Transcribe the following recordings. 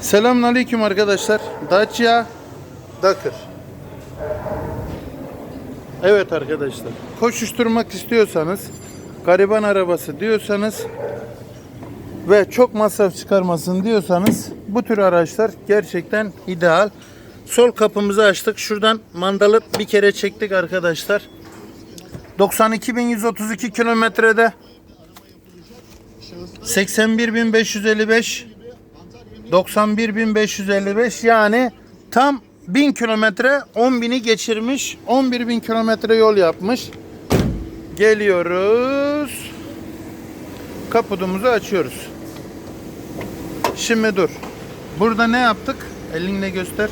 Selamünaleyküm arkadaşlar. Dacia Dakar. Evet arkadaşlar. Koşuşturmak istiyorsanız, gariban arabası diyorsanız ve çok masraf çıkarmasın diyorsanız bu tür araçlar gerçekten ideal. Sol kapımızı açtık. Şuradan mandalı bir kere çektik arkadaşlar. 92.132 kilometrede 81.555 91.555 yani tam 1000 kilometre 10.000'i geçirmiş 11.000 kilometre yol yapmış. Geliyoruz. Kaputumuzu açıyoruz. Şimdi dur. Burada ne yaptık? Elinle göster.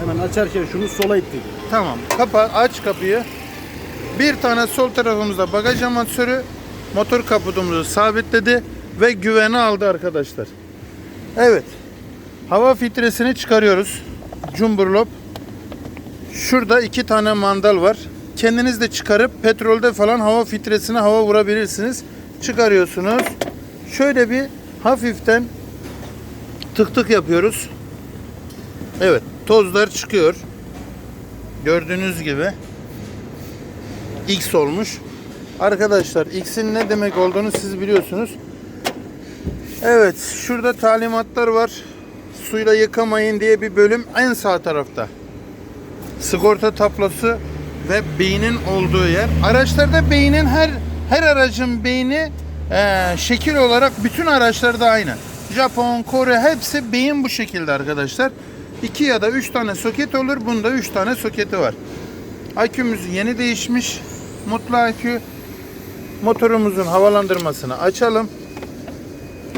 Hemen açarken şunu sola ittik. Tamam. Kapa, aç kapıyı. Bir tane sol tarafımızda bagaj amatörü motor kaputumuzu sabitledi ve güveni aldı arkadaşlar. Evet. Hava filtresini çıkarıyoruz. Cumburlop. Şurada iki tane mandal var. Kendiniz de çıkarıp petrolde falan hava filtresine hava vurabilirsiniz. Çıkarıyorsunuz. Şöyle bir hafiften tık tık yapıyoruz. Evet. Tozlar çıkıyor. Gördüğünüz gibi X olmuş. Arkadaşlar X'in ne demek olduğunu siz biliyorsunuz. Evet, şurada talimatlar var. Suyla yıkamayın diye bir bölüm en sağ tarafta. Sigorta tablosu ve beynin olduğu yer. Araçlarda beynin her her aracın beyni eee, şekil olarak bütün araçlarda aynı. Japon, Kore hepsi beyin bu şekilde arkadaşlar. 2 ya da 3 tane soket olur. Bunda 3 tane soketi var. Akümüz yeni değişmiş. Mutlu akü. Motorumuzun havalandırmasını açalım.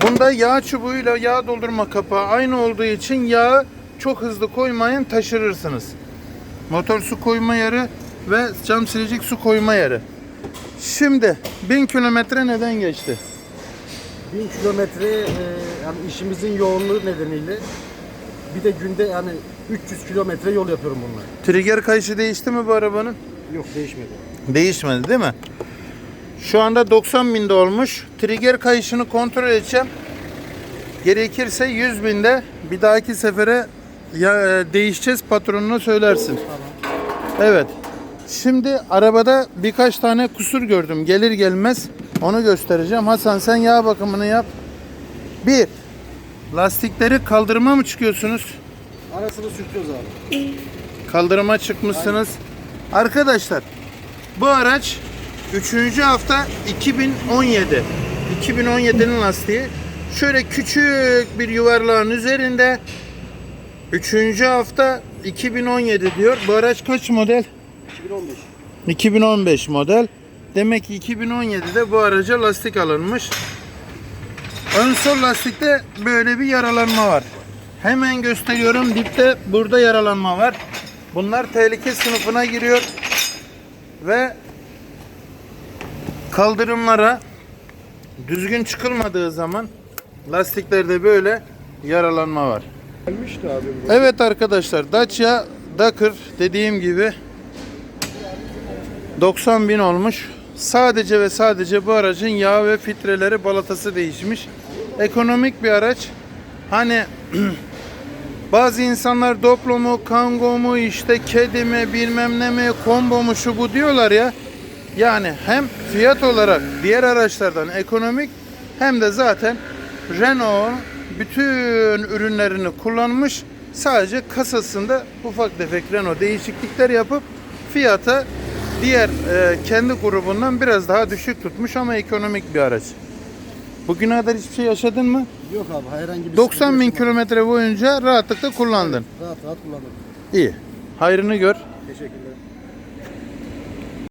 Bunda yağ çubuğuyla yağ doldurma kapağı aynı olduğu için yağı çok hızlı koymayın taşırırsınız. Motor su koyma yeri ve cam silecek su koyma yeri. Şimdi 1000 kilometre neden geçti? 1000 kilometre e, yani işimizin yoğunluğu nedeniyle bir de günde yani 300 kilometre yol yapıyorum bununla. Trigger kayışı değişti mi bu arabanın? Yok değişmedi. Değişmedi değil mi? Şu anda 90 binde olmuş. Trigger kayışını kontrol edeceğim. Gerekirse 100 binde bir dahaki sefere ya, e, değişeceğiz patronuna söylersin. Evet. Şimdi arabada birkaç tane kusur gördüm. Gelir gelmez onu göstereceğim. Hasan sen yağ bakımını yap. Bir. Lastikleri kaldırıma mı çıkıyorsunuz? Arasını sürtüyoruz abi. Kaldırıma çıkmışsınız. Arkadaşlar bu araç 3. hafta 2017. 2017'nin lastiği. Şöyle küçük bir yuvarlağın üzerinde 3. hafta 2017 diyor. Bu araç kaç model? 2015. 2015 model. Demek ki 2017'de bu araca lastik alınmış. Ön sol lastikte böyle bir yaralanma var. Hemen gösteriyorum. Dipte burada yaralanma var. Bunlar tehlike sınıfına giriyor. Ve kaldırımlara düzgün çıkılmadığı zaman lastiklerde böyle yaralanma var. Gelmişti abi bu. Evet arkadaşlar Dacia Dakar dediğim gibi 90 bin olmuş. Sadece ve sadece bu aracın yağ ve filtreleri balatası değişmiş. Ekonomik bir araç. Hani bazı insanlar Doplo mu, Kango mu, işte kedi mi, bilmem ne mi, combo mu şu bu diyorlar ya. Yani hem fiyat olarak diğer araçlardan ekonomik hem de zaten Renault bütün ürünlerini kullanmış. Sadece kasasında ufak tefek Renault değişiklikler yapıp fiyata diğer e, kendi grubundan biraz daha düşük tutmuş ama ekonomik bir araç. Bugüne kadar hiçbir şey yaşadın mı? Yok abi herhangi bir 90 bin kilometre boyunca rahatlıkla kullandın. Rahat rahat kullandım. İyi. Hayrını gör. Teşekkürler.